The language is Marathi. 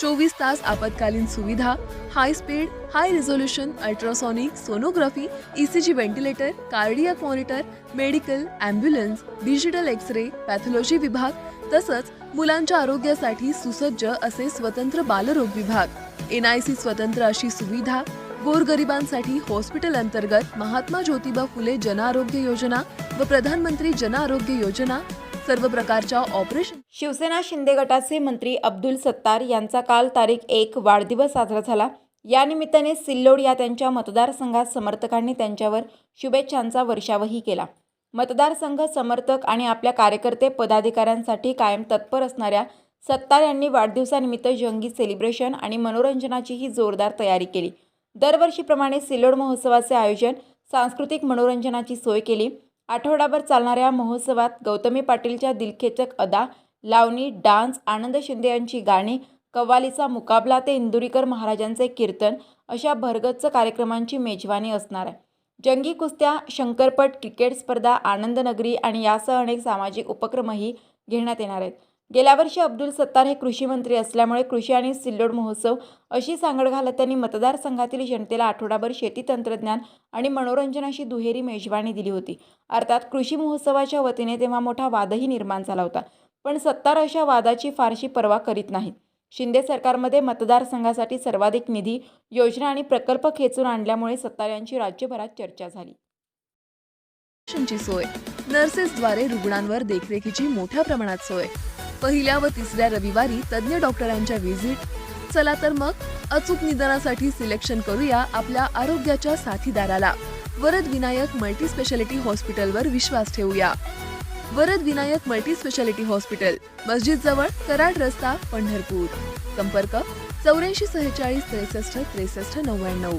चोवीस तास आपत्कालीन सुविधा high speed high resolution ultrasonic sonography ECG ventilator cardiac monitor medical ambulance digital X ray pathology विभाग तसंच मुलांच्या आरोग्यासाठी सुसज्ज असे स्वतंत्र बालरोग विभाग. एनआयसी स्वतंत्र अशी सुविधा गोरगरिबांसाठी हॉस्पिटल अंतर्गत महात्मा ज्योतिबा फुले जन आरोग्य योजना व प्रधानमंत्री जन आरोग्य योजना सर्व प्रकारच्या ऑपरेशन. शिवसेना शिंदे गटाचे मंत्री अब्दुल सत्तार यांचा काल तारीख एक वाढदिवस साजरा झाला. या निमित्ताने सिल्लोड या त्यांच्या मतदारसंघात समर्थकांनी त्यांच्यावर शुभेच्छांचा वर्षावही केला. मतदारसंघ समर्थक आणि आपल्या कार्यकर्ते पदाधिकाऱ्यांसाठी कायम तत्पर असणाऱ्या सत्तार यांनी वाढदिवसानिमित्त जंगी सेलिब्रेशन आणि मनोरंजनाचीही जोरदार तयारी केली. दरवर्षीप्रमाणे सिल्लोड महोत्सवाचे आयोजन सांस्कृतिक मनोरंजनाची सोय केली. आठवडाभर चालणाऱ्या महोत्सवात गौतमी पाटीलच्या दिलखेचक अदा लावणी डान्स आनंद शिंदे यांची गाणी कव्वालीचा मुकाबला ते इंदुरीकर महाराजांचे कीर्तन अशा भरगच्च कार्यक्रमांची मेजवानी असणार आहे. जंगी कुस्त्या शंकरपट क्रिकेट स्पर्धा आनंदनगरी आणि यासह अनेक सामाजिक उपक्रमही घेण्यात येणार आहेत. गेल्या वर्षी अब्दुल सत्तार हे कृषी मंत्री असल्यामुळे कृषी आणि सिल्लोड महोत्सव अशी सांगड घालत त्यांनी मतदारसंघातील जनतेला आठवडाभर शेती तंत्रज्ञान आणि मनोरंजनाशी दुहेरी मेजवानी दिली होती. अर्थात कृषी महोत्सवाच्या वतीने तेव्हा मोठा वादही निर्माण झाला होता. पण सत्तार अशा वादाची फारशी पर्वा करीत नाहीत. शिंदे सरकारमध्ये मतदारसंघासाठी सर्वाधिक निधी योजना आणि प्रकल्प खेचून आणल्यामुळे सत्तार यांची राज्यभरात चर्चा झाली. सोय. नर्सेसद्वारे रुग्णांवर देखरेखीची मोठ्या प्रमाणात सोय. पहिल्या व तिसऱ्या रविवारी तज्ज्ञ डॉक्टरांच्या व्हिजिट. चला तर मग अचूक निदानासाठी सिलेक्शन करूया आपल्या आरोग्याच्या साथीदाराला. वरद विनायक मल्टी स्पेशालिटी हॉस्पिटलवर विश्वास ठेवूया. Varad Vinayak multi speciality hospital मस्जिद जवळ कराड रस्ता पंढरपूर. संपर्क चौऱ्याऐंशी सेहेचाळीस त्रेसष्ट त्रेसष्ट नव्याण्णव.